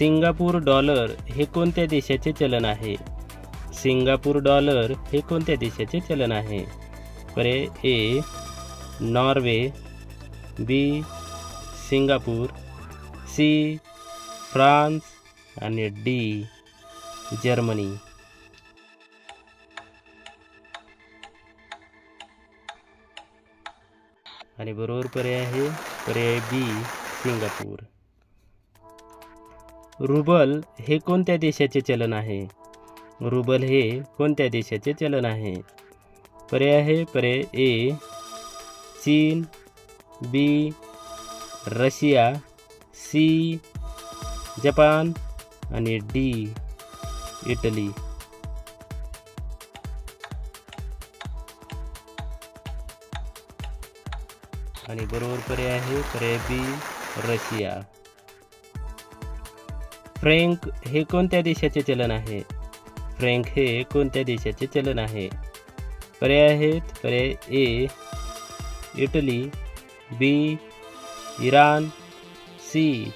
Singapore dollar हे कोणत्या देशाचे चलन आहे? सिंगापूर डॉलर हे कोणत्या देशाचे चलन आहे? पर्याय A Norway B Singapore C France आणि डी जर्मनी. आणि बरोबर पर्याय आहे पर्याय बी सिंगापूर. रुबल हे कोणत्या देशाचे चलन आहे? रुबल हे कोणत्या देशाचे चलन आहे? पर्याय आहे पर्याय ए चीन बी रशिया सी जपान आणि डी इटली. आणि बरोबर पर्याय आहे पर्याय बी रशिया. फ्रँक हे कोणत्या देशाचे चलन आहे? फ्रँक हे कोणत्या देशाचे चलन आहे? पर्याय आहेत पर्याय A Italy B Iran C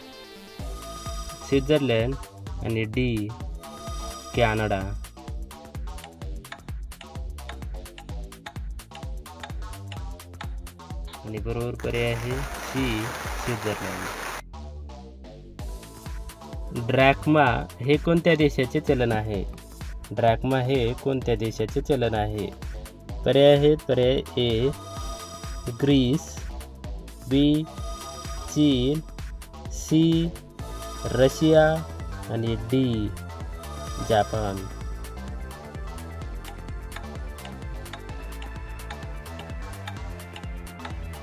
Switzerland आणि डी कॅनडा. आणि बरोबर पर्याय आहे सी स्वित्झर्लंड. ड्रॅकमा हे कोणत्या देशाचे चलन आहे? ड्रॅकमा हे कोणत्या देशाचे चलन आहे? पर्याय आहेत पर्याय ए ग्रीस बी चीन सी रशिया आणि डी जापान.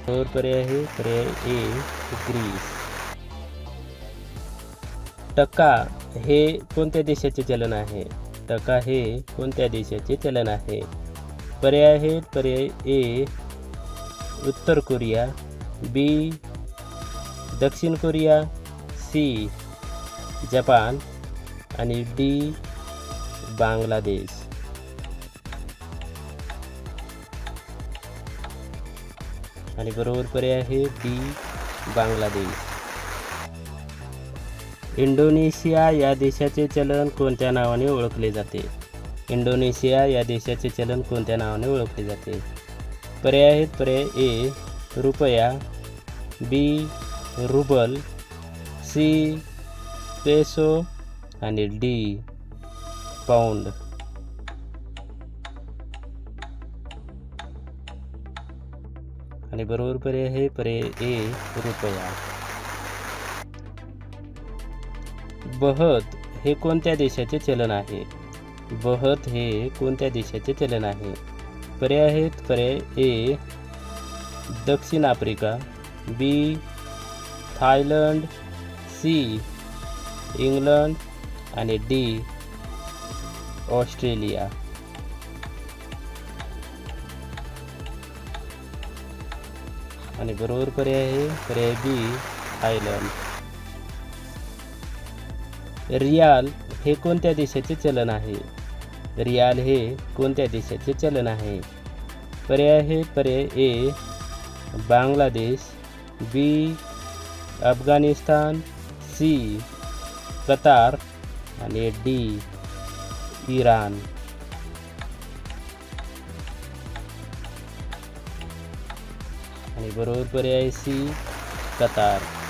बरोबर पर्याय आहे पर्याय ए ग्रीस. टका हे कोणत्या देशाचे चलन आहे? टका हे कोणत्या देशाचे चलन आहे? पर्याय आहेत पर्याय ए उत्तर कोरिया बी दक्षिण कोरिया सी जपान आणि डी बांगलादेश. आणि बरोबर पर्याय आहे डी बांगलादेश. इंडोनेशिया या देशाचे चलन कोणत्या नावाने ओळखले जाते? इंडोनेशिया या देशाचे चलन कोणत्या नावाने ओळखले जाते? पर्याय आहेत पर्याय ए रुपया बी रुबल सी पेसो आणि डी पाऊंड. आणि बरोबर पर्याय आहे पर्याय ए रुपया. बहत हे कोणत्या देशाचे चलन आहे? बहत हे कोणत्या देशाचे चलन आहे? पर्याय आहेत पर्याय ए दक्षिण Africa B Thailand C England आणि डी ऑस्ट्रेलिया. आणि बरोबर पर्याय आहे पर्याय बी थायलंड. रियाल हे कोणत्या देशाचे चलन आहे? रियाल हे कोणत्या देशाचे चलन आहे? पर्याय आहे पर्याय A Bangladesh B Afghanistan C Qatar आणि डी इराण. आणि बरोबर पर्याय सी कतार.